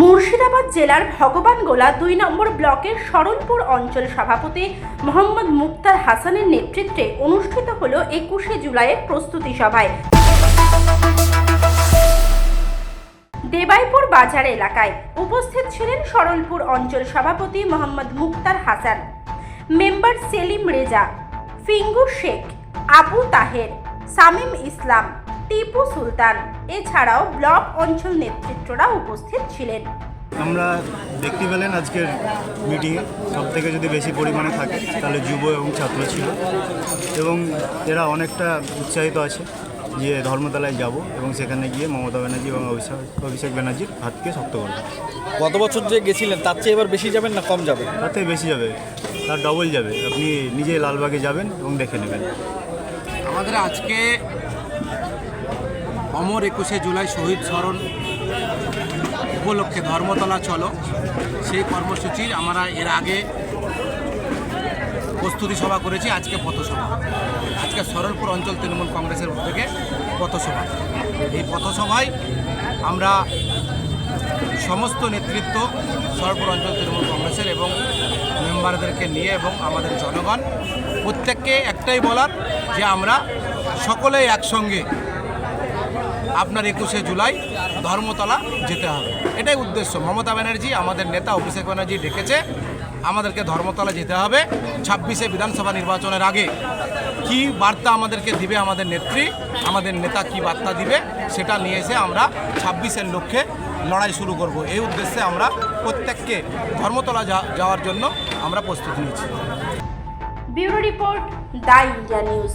মুর্শিদাবাদ জেলার ভগবানগোলা দুই নম্বর ব্লকের শরণপুর অঞ্চল সভাপতি মোহাম্মদ মুক্তার হাসানের নেতৃত্বে অনুষ্ঠিত হল একুশে জুলাইয়ের প্রস্তুতি সভায়। দেবাইপুর বাজার এলাকায় উপস্থিত ছিলেন শরণপুর অঞ্চল সভাপতি মোহাম্মদ মুক্তার হাসান, মেম্বার সেলিম রেজা, ফিঙ্গু শেখ, আবু তাহের, সামিম ইসলাম টিপু সুলতান এছাড়াও ব্লক অঞ্চল নেতৃত্বরা উপস্থিত ছিলেন। আমরা দেখতে পেলেন আজকের মিটিংয়ে সব থেকে যদি বেশি পরিমাণে থাকে তাহলে যুব এবং ছাত্র ছিল। এবং এরা অনেকটা উৎসাহিত আছে যে ধর্মতলায় যাব এবং সেখানে গিয়ে মমতা ব্যানার্জি এবং অভিষেক অভিষেক ব্যানার্জির হাতকে শক্ত করব। গত বছর যে গেছিলেন তার চেয়ে এবার বেশি যাবেন না কম যাবেন? তাতে বেশি যাবে তার ডবল যাবে। আপনি নিজে লালবাগে যাবেন এবং দেখে নেবেন। আমাদের আজকে অমর একুশে জুলাই শহীদ স্মরণ উপলক্ষে ধর্মতলা চলো। সেই কর্মসূচির আমরা এর আগে প্রস্তুতি সভা করেছি, আজকে পথসভা। আজকে সরলপুর অঞ্চল তৃণমূল কংগ্রেসের থেকে পথসভা। এই পথসভায় আমরা সমস্ত নেতৃত্ব সরলপুর অঞ্চল তৃণমূল কংগ্রেসের এবং মেম্বারদেরকে নিয়ে এবং আমাদের জনগণ, প্রত্যেককে একটাই বলার যে আমরা সকলেই একসঙ্গে আপনার একুশে জুলাই ধর্মতলা যেতে হবে। এটাই উদ্দেশ্য। মমতা ব্যানার্জি আমাদের নেতা অভিষেক ব্যানার্জি ডেকেছে, আমাদেরকে ধর্মতলা যেতে হবে। ছাব্বিশে বিধানসভা নির্বাচনের আগে কি বার্তা আমাদেরকে দিবে আমাদের নেত্রী, আমাদের নেতা কি বার্তা দিবে সেটা নিয়ে এসে আমরা ছাব্বিশের লক্ষ্যে লড়াই শুরু করব। এই উদ্দেশ্যে আমরা প্রত্যেককে ধর্মতলা যাওয়ার জন্য আমরা প্রস্তুতি নিয়েছি bureau report, the India News.